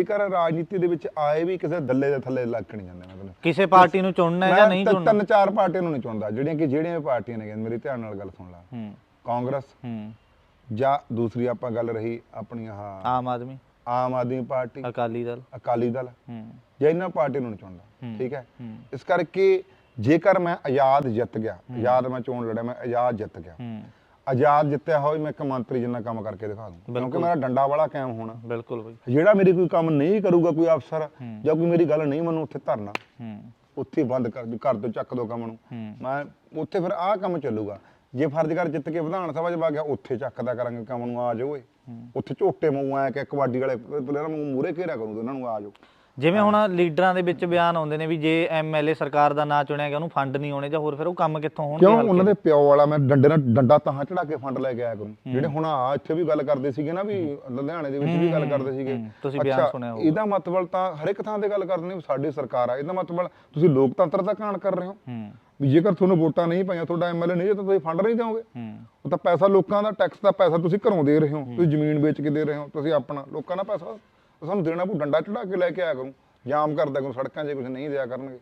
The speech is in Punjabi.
ਜੇਕਰ ਰਾਜਨੀਤੀ ਦੇ ਵਿੱਚ ਆਏ ਵੀ ਕਿਸੇ ਦੱਲੇ ਦੇ ਥੱਲੇ ਲੱਗ ਨਹੀਂ ਜਾਂਦੇ ਮਤਲਬ ਕਿਸੇ ਪਾਰਟੀ ਨੂੰ ਚੁਣਨਾ ਹੈ ਜਾਂ ਨਹੀਂ ਮੈਂ ਚੁਣਨਾ? ਤਿੰਨ ਚਾਰ ਪਾਰਟੀਆਂ ਨੂੰ ਨਹੀਂ ਚੁਣਦਾ ਜਿਹੜੀਆਂ ਕਿ ਜਿਹੜੀਆਂ ਵੀ ਪਾਰਟੀਆਂ ਨੇ ਮੇਰੀ ਧਿਆਨ ਨਾਲ ਗੱਲ ਸੁਣ ਲਾ। ਹੂੰ। ਕਾਂਗਰਸ ਹੂੰ। ਜਾਂ ਦੂਸਰੀ ਆਪਾਂ ਗੱਲ ਰਹੀ ਆਪਣੀ ਆਹ ਆਮ ਆਦਮੀ। ਆਮ ਆਦਮੀ ਪਾਰਟੀ। ਅਕਾਲੀ ਦਲ। ਅਕਾਲੀ ਦਲ। ਹੂੰ। ਜਾਂ ਇਹਨਾਂ ਪਾਰਟੀ ਨੂੰ ਨਹੀਂ ਚੁਣਦਾ। ਠੀਕ ਹੈ? ਇਸ ਕਰਕੇ ਜੇਕਰ ਮੈਂ ਆਜ਼ਾਦ ਜਿੱਤ ਗਿਆ ਆਜ਼ਾਦ ਮੈਂ ਚੋਣ ਲੜਿਆ ਮੈਂ ਆਜ਼ਾਦ ਜਿੱਤ ਗਿਆ ਹੂੰ। ਆਜ਼ਾਦ ਜਿੱਤਿਆ ਹੋਇਆ ਮੈਂ ਇੱਕ ਮੰਤਰੀ ਜਿੰਨਾ ਕੰਮ ਕਰਕੇ ਦਿਖਾ ਦੂੰ। ਕਿਉਂਕਿ। ਮੇਰਾ ਡੰਡਾ ਵਾਲਾ ਕਾਇਮ ਹੋਣਾ। ਬਿਲਕੁਲ ਬਈ। ਜਿਹੜਾ ਮੇਰੀ ਕੋਈ ਕੰਮ ਨਹੀਂ ਕਰੂਗਾ ਕੋਈ ਅਫਸਰ। ਜਾਂ ਕੋਈ ਮੇਰੀ ਗੱਲ ਨਹੀਂ ਮੰਨੂ ਉੱਥੇ ਧਰਨਾ। ਉੱਥੇ ਬੰਦ ਕਰ ਵੀ ਘਰ ਤੋਂ ਚੱਕ ਦੋ ਕੰਮ ਨੂੰ। ਮੈਂ ਉੱਥੇ ਫਿਰ ਆਹ ਕੰਮ ਚੱਲੂਗਾ। ਜੇ ਫਰਜ਼ ਕਰ ਜਿੱਤ ਕੇ ਵਿਧਾਨ ਸਭਾ 'ਚ ਵਗ ਗਿਆ ਉੱਥੇ ਚੱਕਦਾ ਕਰਾਂਗੇ ਕੰਮ ਨੂੰ ਆ ਜਾਓ ਓਏ। ਉੱਥੇ ਝੋਟੇ ਮੂੰਹ ਐ ਕਿ ਕਬੱਡੀ ਵਾਲੇ ਪਲੇਅਰਾਂ ਨੂੰ ਮੂਰੇ ਘੇਰਾ ਕਰੂੰ ਤੇ ਉਹਨਾਂ ਨੂੰ ਆ ਜਾਓ। ਜਿਵੇਂ ਹੁਣ ਲੀਡਰਾਂ ਦੇ ਵਿੱਚ ਬਿਆਨ ਆਉਂਦੇ ਨੇ ਵੀ ਜੇ ਐਮਐਲਏ ਸਰਕਾਰ ਦਾ ਨਾਂ ਚੁਣਿਆ ਗਿਆ ਉਹਨੂੰ ਫੰਡ ਨਹੀਂ ਆਉਣੇ ਜਾਂ ਹੋਰ ਫਿਰ ਉਹ ਕੰਮ ਕਿੱਥੋਂ ਹੋਣਗੇ ਕਿਉਂ? ਉਹਨਾਂ ਦੇ ਪਿਓ ਵਾਲਾ ਮੈਂ ਡੰਡੇ ਨਾਲ ਡੰਡਾ ਤਾਂ ਚੜਾ ਕੇ ਫੰਡ ਲੈ ਕੇ ਆਇਆ ਕਰੂੰ ਜਿਹੜੇ ਹੁਣ ਆ ਇੱਥੇ ਵੀ ਗੱਲ ਕਰਦੇ ਸੀਗੇ ਨਾ ਵੀ ਲੁਧਿਆਣੇ ਦੇ ਵਿੱਚ ਵੀ ਗੱਲ ਕਰਦੇ ਸੀਗੇ। ਤੁਸੀਂ ਬਿਆਨ ਸੁਣਿਆ ਹੋਊਗਾ। ਇਹਦਾ ਮਤਲਬ ਤਾਂ ਹਰ ਇੱਕ ਥਾਂ ਤੇ ਗੱਲ ਕਰਦੇ ਨੇ ਸਾਡੀ ਸਰਕਾਰ ਆ। ਇਹਦਾ ਮਤਲਬ ਤੁਸੀਂ ਲੋਕਤੰਤਰ ਦਾ ਕਾਣ ਕਰ ਰਹੇ ਹੋ। ਵੀ ਜੇਕਰ ਤੁਹਾਨੂੰ ਵੋਟਾਂ ਨਹੀਂ ਪਾਈਆਂ ਤੁਹਾਡਾ ਐਮਐਲਏ ਨਹੀਂ ਹੈ ਤਾਂ ਤੁਸੀਂ ਫੰਡ ਨਹੀਂ ਦਿਓਗੇ। ਉਹ ਤਾਂ ਪੈਸਾ ਲੋਕਾਂ ਦਾ ਟੈਕਸ ਦਾ ਪੈਸਾ ਤੁਸੀਂ ਘਰੋਂ ਦੇ ਰਹੇ ਹੋ। ਤੁਸੀਂ ਜ਼ਮੀਨ ਵੇਚ ਕੇ ਦੇ ਰਹੇ ਹੋ। ਤੁਸੀਂ ਆਪਣਾ ਲੋਕਾਂ ਦਾ ਪੈਸਾ ਤਾਂ ਸਾਨੂੰ ਦੇਣਾ ਪਊ, ਡੰਡਾ ਚੜਾ ਕੇ ਲੈ ਕੇ ਆਇਆ ਕਰੂੰ। ਜਾਮ ਕਰਦਾ ਕਰੂੰ, ਸੜਕਾਂ 'ਚ ਕੁਝ ਨਹੀਂ ਦਿਆ ਕਰਨਗੇ।